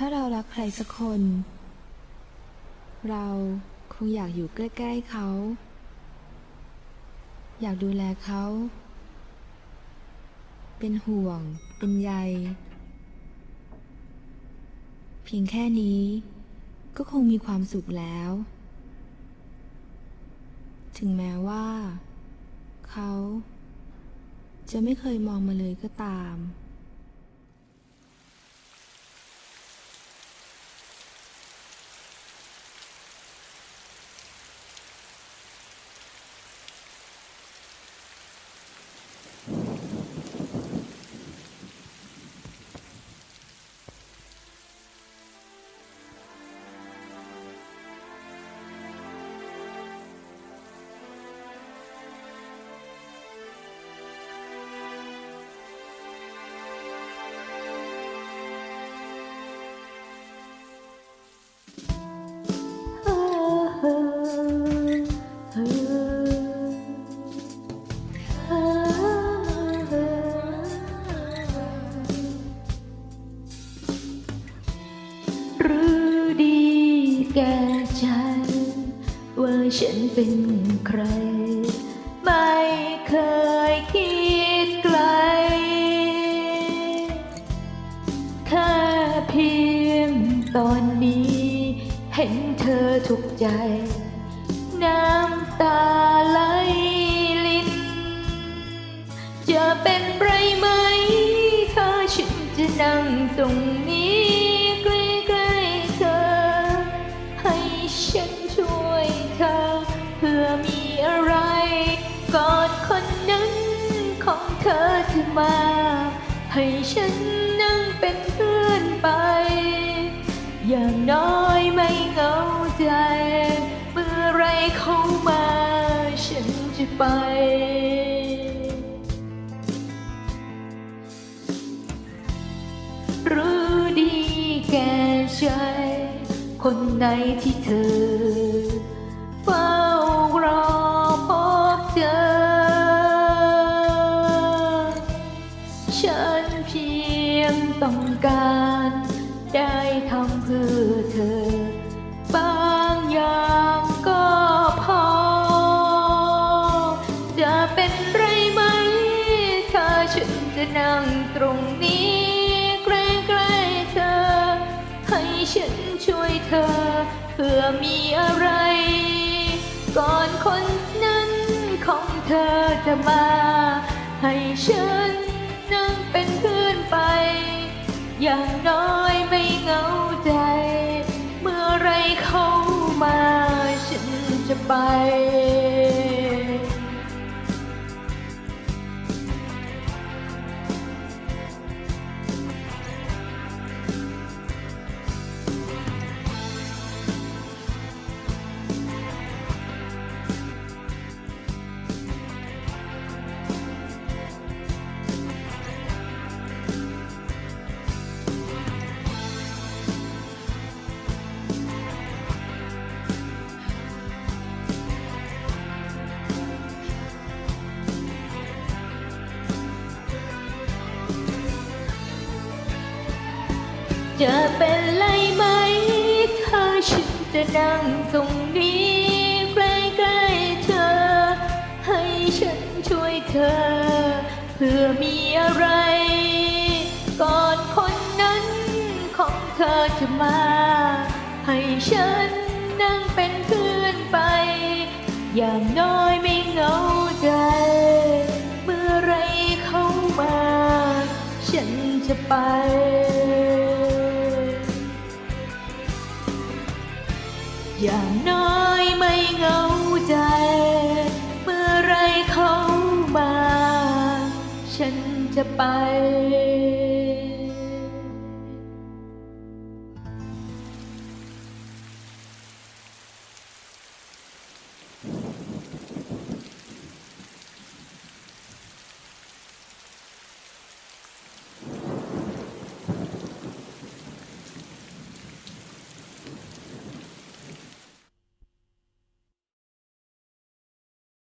ถ้าเรารักใครสักคน เราคงอยากอยู่ใกล้ ๆเขา อยากดูแลเขา เป็นห่วง เป็นใย เพียงแค่นี้ ก็คงมีความสุขแล้ว ถึงแม้ว่า เขาจะไม่เคยมองมาเลยก็ตาม ฉันเป็นใคร ไม่เคยคิดไกล แค่เพียงตอนนี้ เห็นเธอทุกใจ เธอจะมา ให้ฉันนั่งเป็นเพื่อนไป อย่างน้อยไม่เหงาใจ เมื่อไรเขามา ฉันจะไป รู้ดีแก่ใจ คนไหนที่เธอ ต้องการ ได้ทำเพื่อเธอ บางอย่างก็พอ จะเป็นไรไหมถ้าฉันจะนั่งตรงนี้ใกล้ๆเธอ ให้ฉันช่วยเธอ เพื่อมีอะไร ก่อนคนนั้นของเธอจะมา ไป จะเป็นไรไหม ถ้าฉันจะนั่งตรงนี้ใกล้ๆเธอ ให้ฉันช่วยเธอ เพื่อมีอะไรก่อนคนนั้นของเธอจะมา ให้ฉันนั่งเป็นเพื่อนไป อย่างน้อยไม่เหงาใจ เมื่อไรเขามา ฉันจะไป อย่างน้อยไม่เหงาใจ เมื่อไรเขามา ฉันจะไป